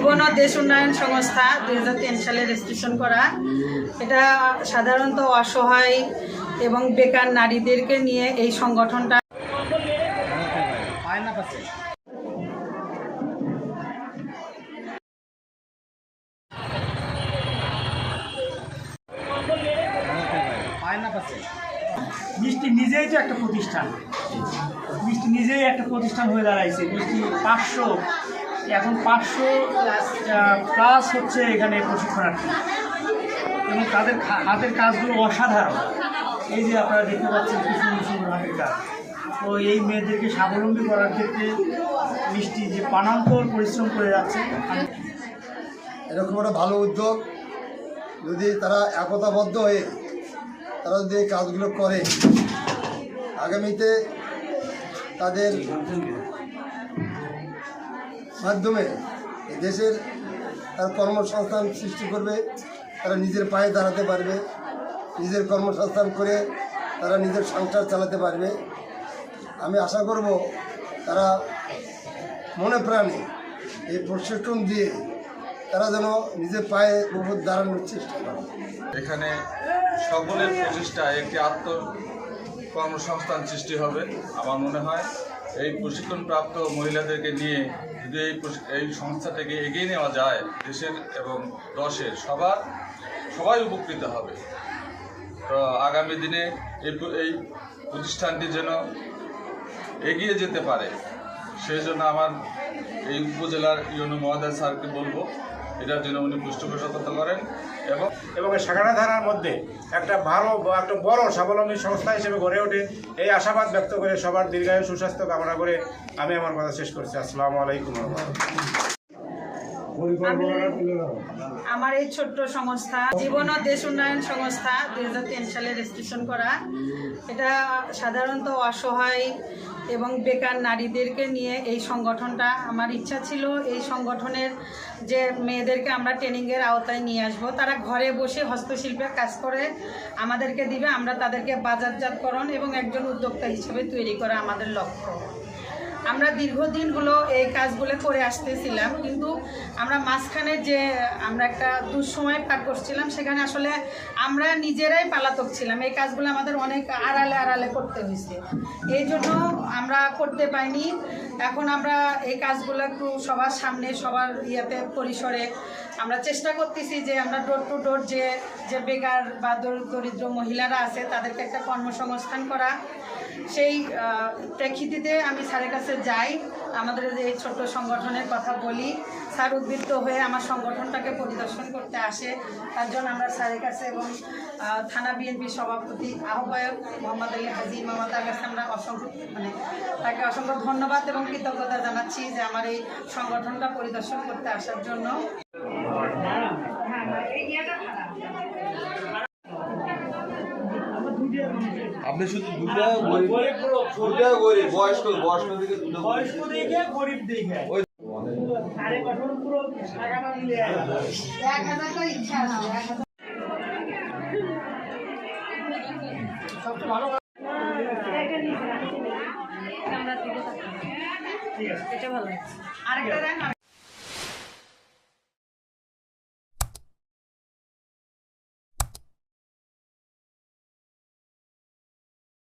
জীবন ও দেশ উন্নয়ন সংস্থা দুই হাজার তিন সালে রেজিস্ট্রেশন করা। এটা সাধারণত অসহায় এবং বেকার নারীদেরকে নিয়ে এই সংগঠনটা মিষ্টি নিজেই তো একটা প্রতিষ্ঠান। মিষ্টি নিজেই একটা প্রতিষ্ঠান হয়ে দাঁড়াইছে। মিষ্টি পাঁচশো এখন পাঁচশো প্লাস হচ্ছে এখানে প্রশিক্ষণার্থী। এবং তাদের হাতের কাজগুলো অসাধারণ। এই যে আপনারা দেখতে পাচ্ছেন কি সুন্দর সুন্দর হাতের কাজ। তো এই মেয়েদেরকে স্বাবলম্বী করার ক্ষেত্রে মিষ্টি যে প্রাণান্তর পরিশ্রম করে যাচ্ছে এরকম একটা ভালো উদ্যোগ। যদি তারা একতাবদ্ধ হয়ে তারা যদি এই কাজগুলো করে, আগামীতে তাদের মাধ্যমে দেশের তারা কর্মসংস্থান সৃষ্টি করবে, তারা নিজের পায়ে দাঁড়াতে পারবে, নিজের কর্মসংস্থান করে তারা নিজের সংসার চালাতে পারবে। আমি আশা করব তারা মনে প্রাণে এই প্রশিক্ষণ দিয়ে তারা যেন নিজের পায়ে উপর দাঁড়ানোর চেষ্টা করে। এখানে সকলের প্রচেষ্টায় একটি আত্ম কর্মসংস্থান সৃষ্টি হবে, আমার মনে হয়। এই প্রশিক্ষণপ্রাপ্ত মহিলাদেরকে নিয়ে যদি এই এই সংস্থাটাকে এগিয়ে নেওয়া যায় দেশের এবং দশের, সবার, সবাই উপকৃত হবে। তো আগামী দিনে এই এই প্রতিষ্ঠানটি যেন এগিয়ে যেতে পারে, সেই জন্য আমার এই উপজেলার ইউনো মহোদয় স্যারকে বলব এটার জন্য উনি পৃষ্ঠপোষকতা করেন এবং এবং এই সাগানা ধারার মধ্যে একটা ভালো একটা বড় স্বাবলম্বী সংস্থা হিসেবে গড়ে ওঠে। এই আশাবাদ ব্যক্ত করে সবার দীর্ঘায়ু সুস্বাস্থ্য কামনা করে আমি আমার কথা শেষ করছি। আসসালামু আলাইকুম আমার এই ছোট্ট সংস্থা, জীবন ও দেশ উন্নয়ন সংস্থা দু হাজার তিন সালে রেজিস্ট্রেশন করা। এটা সাধারণত অসহায় এবং বেকার নারীদেরকে নিয়ে এই সংগঠনটা আমার ইচ্ছা ছিল। এই সংগঠনের যে মেয়েদেরকে আমরা ট্রেনিংয়ের আওতায় নিয়ে আসব, তারা ঘরে বসে হস্তশিল্পের কাজ করে, আমাদেরকে দিবে, আমরা তাদেরকে বাজারজাতকরণ এবং একজন উদ্যোক্তা হিসেবে তৈরি করা আমাদের লক্ষ্য। আমরা দীর্ঘদিন হলো এই কাজগুলো করে আসতেছিলাম, কিন্তু আমরা মাঝখানে যে আমরা একটা দুঃসময় পার করছিলাম, সেখানে আসলে আমরা নিজেরাই পালাতক ছিলাম। এই কাজগুলো আমাদের অনেক আড়ালে আড়ালে করতে হয়েছে। এই জন্য আমরা করতে পাইনি। এখন আমরা এই কাজগুলো একটু সবার সামনে, সবার ইয়েতে পরিসরে আমরা চেষ্টা করতেছি যে আমরা ডোর টু ডোর যে যে বেকার বা দর- দরিদ্র মহিলারা আছে, তাদেরকে একটা কর্মসংস্থান করা। সেই প্রেক্ষিতে আমি স্যারের কাছে যাই, আমাদের যে এই ছোট্ট সংগঠনের কথা বলি, স্যার উদ্বৃত্ত হয়ে আমার সংগঠনটাকে পরিদর্শন করতে আসে। তার জন্য আমরা স্যারের কাছে এবং থানা বিএনপি সভাপতি আহ্বায়ক মোহাম্মদ আলী হাজি মামাতার কাছে আমরা অসংখ্য মানে তাকে অসংখ্য ধন্যবাদ এবং কৃতজ্ঞতা জানাচ্ছি যে আমার এই সংগঠনটা পরিদর্শন করতে আসার জন্য। আপনি শুধু দুটা দুটা গরিব বয়স্ক বয়স্ক দিকে দুটো বয়স্ক দেখে গরিব ওই সাড়ে গঠন পুরো সাগানা মিলে এক হাজার তো ইচ্ছা আছে এক হাজার ঠিক আছে। আরেকটা দেন